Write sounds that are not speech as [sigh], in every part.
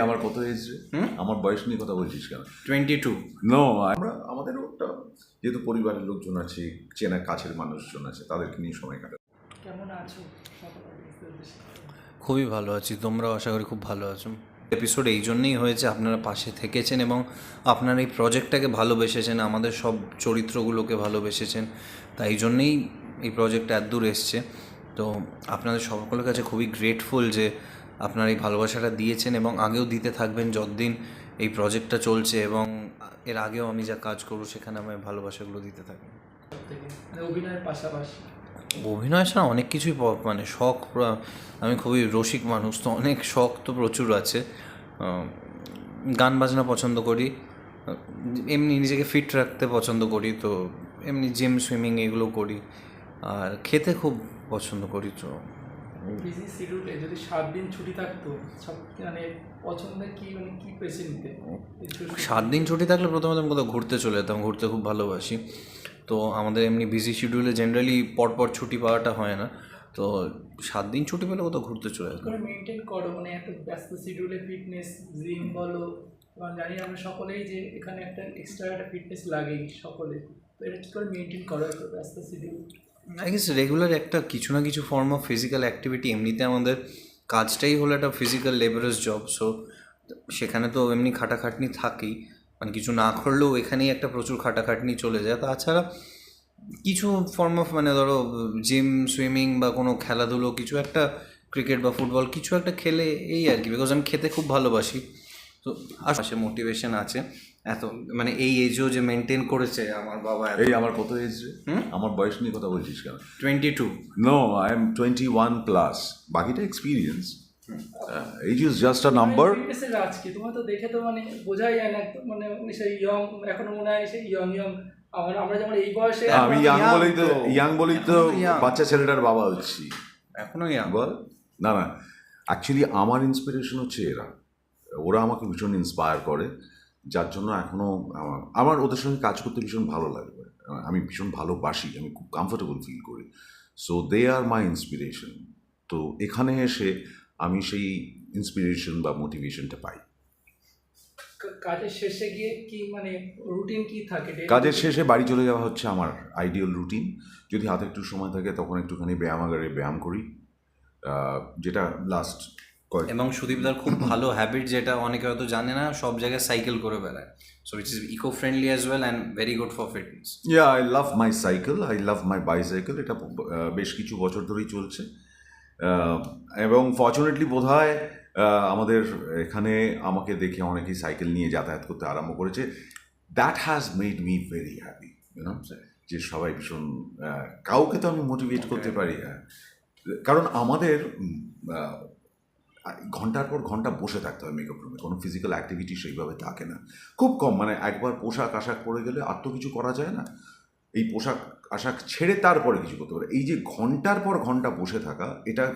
আমার কত এজ রে? আমার বয়স নিয়ে কথা বলছিস কেন? টোয়েন্টি টু নো আমরা আমাদেরও একটা যেহেতু পরিবারের লোকজন আছে চেনা কাছের মানুষজন আছে তাদেরকে নিয়ে সময় কাটে কেমন আছো? খুবই ভালো আছি তোমরাও আশা করি খুব ভালো আছো। এপিসোড এই জন্যেই হয়েছে আপনারা পাশে থেকেছেন এবং আপনারা এই প্রজেক্টটাকে ভালোবেসেছেন আমাদের সব চরিত্রগুলোকে ভালোবেসেছেন তাই জন্যেই এই প্রজেক্টটা এত দূর এসছে। তো আপনাদের সকলের কাছে খুবই গ্রেটফুল যে আপনারা এই ভালোবাসাটা দিয়েছেন এবং আগেও দিতে থাকবেন যতদিন এই প্রজেক্টটা চলছে এবং এর আগেও আমি যা কাজ করব সেখানে আমি ভালোবাসাগুলো দিতে থাকব সবথেকে মানে অভিনয়ের পাশাপাশি? অভিনয় ছাড়া অনেক কিছুই মানে শখ আমি খুবই রসিক মানুষ তো অনেক শখ তো প্রচুর আছে। গান বাজনা পছন্দ করি। এমনি নিজেকে ফিট রাখতে পছন্দ করি তো এমনি জিম সুইমিং এগুলো করি। আর খেতে খুব পছন্দ করি তো বিজি শিডিউলে যদি সাত দিন ছুটি থাকতো সব মানে পছন্দের কি মানে কি বেছে নিতে? সাত দিন ছুটি থাকলে প্রথমত আমি কোথাও ঘুরতে চলে যেতাম ঘুরতে খুব ভালোবাসি। তো আমাদের এমনি বিজি শিডিউলে জেনারেলি পরপর ছুটি পাওয়াটা হয় না। তো সাত দিন ছুটি পেলে কোথাও ঘুরতে চলে যেতাম। মেনটেন করো? মানে এত ব্যস্ত শিডিউলে ফিটনেস জিম বলো এবং জানি আমরা সকলেই যে এখানে একটা এক্সট্রা একটা ফিটনেস লাগেই সকলে। তো এটা কী করে মেনটেন করো এত ব্যস্ত শিডিউল আই গেস রেগুলার একটা কিছু না কিছু ফর্ম অফ ফিজিক্যাল অ্যাক্টিভিটি এমনিতে আমাদের কাজটাই হলো একটা ফিজিক্যাল লেবারাস জব সো সেখানে তো এমনি খাটাখাটনি থাকেই। মানে কিছু না করলেও এখানেই একটা প্রচুর খাটাখাটনি চলে যায়। তাছাড়া কিছু ফর্ম অফ মানে ধরো জিম সুইমিং বা কোনো খেলাধুলো, কিছু একটা ক্রিকেট বা ফুটবল কিছু একটা খেলে এই আর কি বিকজ আমি খেতে খুব ভালোবাসি। তো আসে মোটিভেশন আছে। এত মানে এই এজও যে মেনটেন করেছে আমার বাবা এই আমার কত এজ আমার বয়স নিয়ে কথা বলছিস কেন? Twenty two no I am twenty one plus বাকিটা experience age is just a number ফিটনেসের রাজ কি তোমার তো দেখে তো মানে বোঝাই যায় না মানে উনি সেই ইয়ং এখনও মনে হয় সেই ইয়ং ইয়ং আমরা আমরা যেমন এই বয়সে আমি ইয়াং বলেই তো। ইয়াং বলেই তো। বাচ্চা ছেলেটার বাবা হচ্ছি। এখনও ইয়াং বল। না না। অ্যাকচুয়ালি আমার ইন্সপিরেশন হচ্ছে এরা। ওরা আমাকে ভীষণ ইন্সপায়ার করে। যার জন্য এখনও আমার আমার ওদের সঙ্গে কাজ করতে ভীষণ ভালো লাগে। আমি ভীষণ ভালোবাসি আমি খুব কমফোর্টেবল ফিল করি। So they are my inspiration তো এখানে এসে আমি সেই ইন্সপিরেশন বা মোটিভেশনটা পাই। কাজের শেষে গিয়ে কি মানে রুটিন কি থাকে কাজের শেষে বাড়ি চলে যাওয়া হচ্ছে আমার আইডিয়াল রুটিন যদি হাতে একটু সময় থাকে তখন একটুখানি ব্যায়ামাগারে ব্যায়াম করি। যেটা লাস্ট এবং সুদীপদার খুব [coughs] ভালো হ্যাবিট যেটা অনেকে হয়তো জানে না সব জায়গায় সাইকেল করে বেড়ায়। So it's is eco friendly as well and very good for fitness yeah I love my cycle I love my bicycle এটা বেশ কিছু বছর ধরেই চলছে। এবং ফর্চুনেটলি বোধ হয় আমাদের এখানে আমাকে দেখে অনেকেই সাইকেল নিয়ে যাতায়াত করতে আরম্ভ করেছে। That has made me very happy you know যে সবাই ভীষণ কাউকে তো আমি মোটিভেট করতে পারি হ্যাঁ। কারণ আমাদের ঘণ্টার পর ঘণ্টা বসে থাকতে হয় মেকআপ রুমে কোনো ফিজিক্যাল অ্যাক্টিভিটি সেইভাবে থাকে না। খুব কম মানে একবার পোশাক আশাক পরে গেলে আর তো কিছু করা যায় না। এই পোশাক আশাক ছেড়ে তারপরে কিছু করতে পারে। এই যে ঘণ্টার পর ঘণ্টা বসে থাকা, এটা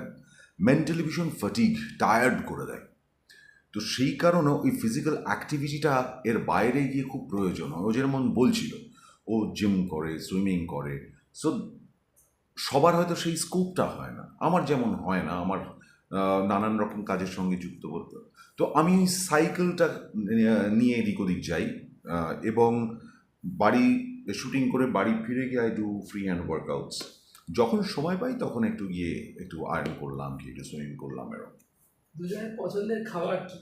মেন্টালি ভীষণ ফাটিগ টায়ার্ড করে দেয়। তো সেই কারণে ওই ফিজিক্যাল অ্যাক্টিভিটিটা এর বাইরে গিয়ে খুব প্রয়োজন হয়। ও যেমন বলছিল, ও জিম করে সুইমিং করে। সো সবার হয়তো সেই স্কোপটা হয় না। আমার যেমন হয় না, আমার নানান রকম কাজের সঙ্গে যুক্ত বলতে তো আমি সাইকেলটা নিয়ে এদিক ওদিক যাই এবং বাড়ি শুটিং করে বাড়ি ফিরে গিয়ে I do free hand workouts যখন সময় পাই তখন একটু গিয়ে একটু আয়রন করলাম কি একটু সুইমিং করলাম এরকম। দুজনের পছন্দের খাবার কি?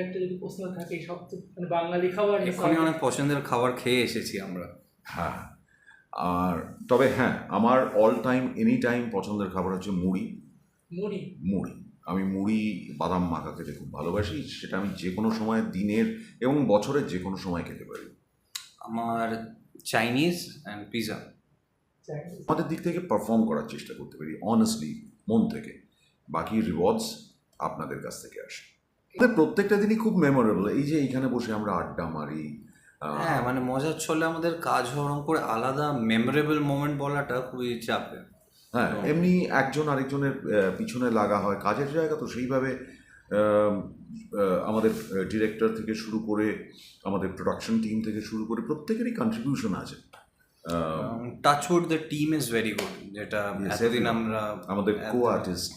একটা যদি প্রশ্ন থাকে সব তো মানে বাঙালি খাবার অনেক পছন্দের খাবার খেয়ে এসেছি আমরা। হ্যাঁ। আর তবে হ্যাঁ আমার অল টাইম এনি টাইম পছন্দের খাবার হচ্ছে মুড়ি। মুড়ি? মুড়ি। আমি মুড়ি বাদাম মাখা খেতে খুব ভালোবাসি সেটা আমি যে কোনো সময় দিনের এবং বছরের যে কোনো সময় খেতে পারি। আমার চাইনিজ অ্যান্ড পিৎজা আমাদের দিক থেকে পারফর্ম করার চেষ্টা করতে পারি অনেস্টলি মন থেকে। বাকি রিওয়ার্ডস আপনাদের কাছ থেকে আসে। আমাদের প্রত্যেকটা দিনই খুব মেমোরেবল এই যে এইখানে বসে আমরা আড্ডা মারি হ্যাঁ মানে মজার ছলে আমাদের কাজ হরম করে আলাদা মেমোরেবল মোমেন্ট বলাটা খুবই চাপের হ্যাঁ এমনি একজন আরেকজনের পিছনে লাগা হয় কাজের জায়গা তো সেইভাবে আমাদের ডিরেক্টর থেকে শুরু করে আমাদের প্রোডাকশন টিম থেকে শুরু করে প্রত্যেকেরই কন্ট্রিবিউশন আছে। আহ, touch wood the team is very good যেটা এতদিন আমরা আমাদের co artist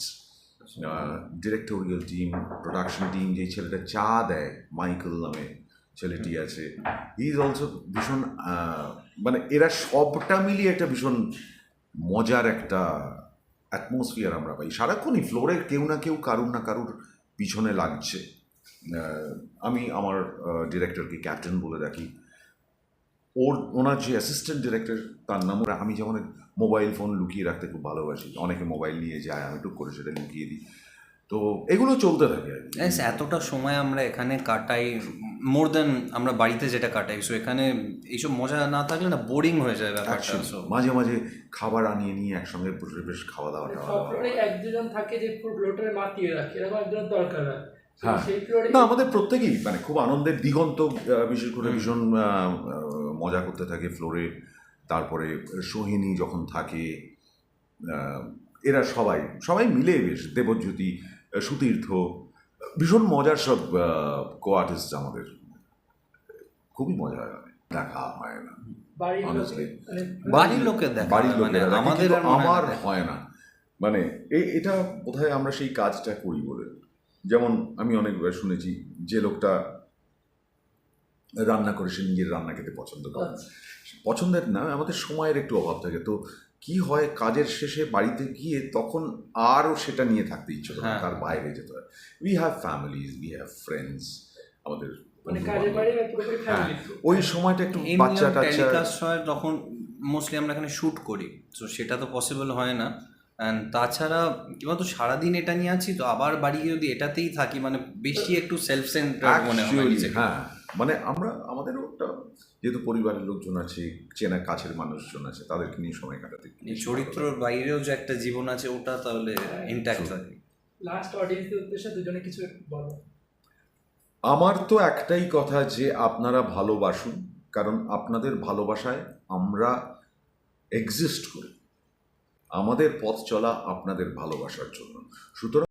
directorial team production team যেই ছেলেটা চা দেয় মাইকেল নামে ছেলেটি আছে। হি ইজ অলসো ভীষণ মানে এরা সবটা মিলিয়ে একটা ভীষণ মজার একটা অ্যাটমসফিয়ার আমরা পাই। সারাক্ষণই ফ্লোরে কেউ না কেউ কারুর না কারুর পিছনে লাগছে। আমি আমার ডিরেক্টরকে ক্যাপ্টেন বলে রাখি ওর, ওনার যে অ্যাসিস্ট্যান্ট ডিরেক্টর তার নাম আমি যেমন মোবাইল ফোন লুকিয়ে রাখতে খুব ভালোবাসি, অনেকে মোবাইল নিয়ে যায়, আমি টুক করে সেটা লুকিয়ে দিই। তো এগুলো চলতে থাকে এতটা সময় আমরা এখানে কাটাই মোর দেন আমরা বাড়িতে যেটা কাটাই সো এখানে এইসব মজা না থাকলে না বোরিং হয়ে যায় ব্যাপারটা সো মাঝে মাঝে খাবার আনিয়ে নিয়ে একসঙ্গে বেশ খাওয়া দাওয়া টাওয়া সব দাওয়া। ফ্লোরে এক দুজন থাকে যে পুরো ফ্লোরটারে মাতিয়ে রাখে এরকম একজন দরকার হ্যাঁ। না আমাদের প্রত্যেকেই মানে খুব আনন্দের দিগন্ত বিশেষ করে ভীষণ মজা করতে থাকে ফ্লোরে তারপরে সোহিনী যখন থাকে এরা সবাই সবাই মিলে বেশ দেবজ্যোতি সুতীর্থ ভীষণ মজার সব কো আর্টিস্ট আমাদের। খুবই মজা হয় দেখা হয় না। বাড়ির. মানে লোকের হয়, মানে আমাদের মনে না আমার হয় না। মানে এই এটা বোধহয় আমরা সেই কাজটা করি বলে। যেমন আমি অনেকবার শুনেছি যে লোকটা রান্না করে সে নিজের রান্না খেতে পছন্দ করে। আচ্ছা। পছন্দের না আমাদের সময়ের একটু অভাব থাকে। তো কি হয় কাজের শেষে বাড়িতে গিয়ে তখন আরও সেটা নিয়ে থাকতে ইচ্ছে করে হ্যাঁ। তার বাইরে যেতে হয়। We have families we have friends আমাদের মানে হ্যাঁ ফ্যামিলি ওই সময়টা একটু বাচ্চা টাচ্চা হয় তখন মোস্টলি আমরা এখানে শ্যুট করি তো সেটা তো পসিবল হয় না। অ্যান্ড তাছাড়া কিংবা তো সারাদিন এটা নিয়ে আছি তো আবার বাড়ি গিয়ে যদি এটাতেই থাকি মানে বেশি একটু সেলফ সেন্টার মনে হয় হ্যাঁ মানে আমরা আমাদেরও একটা যেহেতু পরিবারের লোকজন আছে চেনা কাছের মানুষজন আছে তাদেরকে নিয়ে সময় কাটাতে চরিত্রর বাইরেও যে একটা জীবন আছে ওটা তাহলে ইন্ট্যাক্ট থাকে লাস্ট অডিয়েন্সের উদ্দেশ্যে দুজনে কিছু বলো। আমার তো একটাই কথা যে আপনারা ভালোবাসুন কারণ আপনাদের ভালোবাসায় আমরা এক্সিস্ট করি। আমাদের পথ চলা আপনাদের ভালোবাসার জন্য। সুতরাং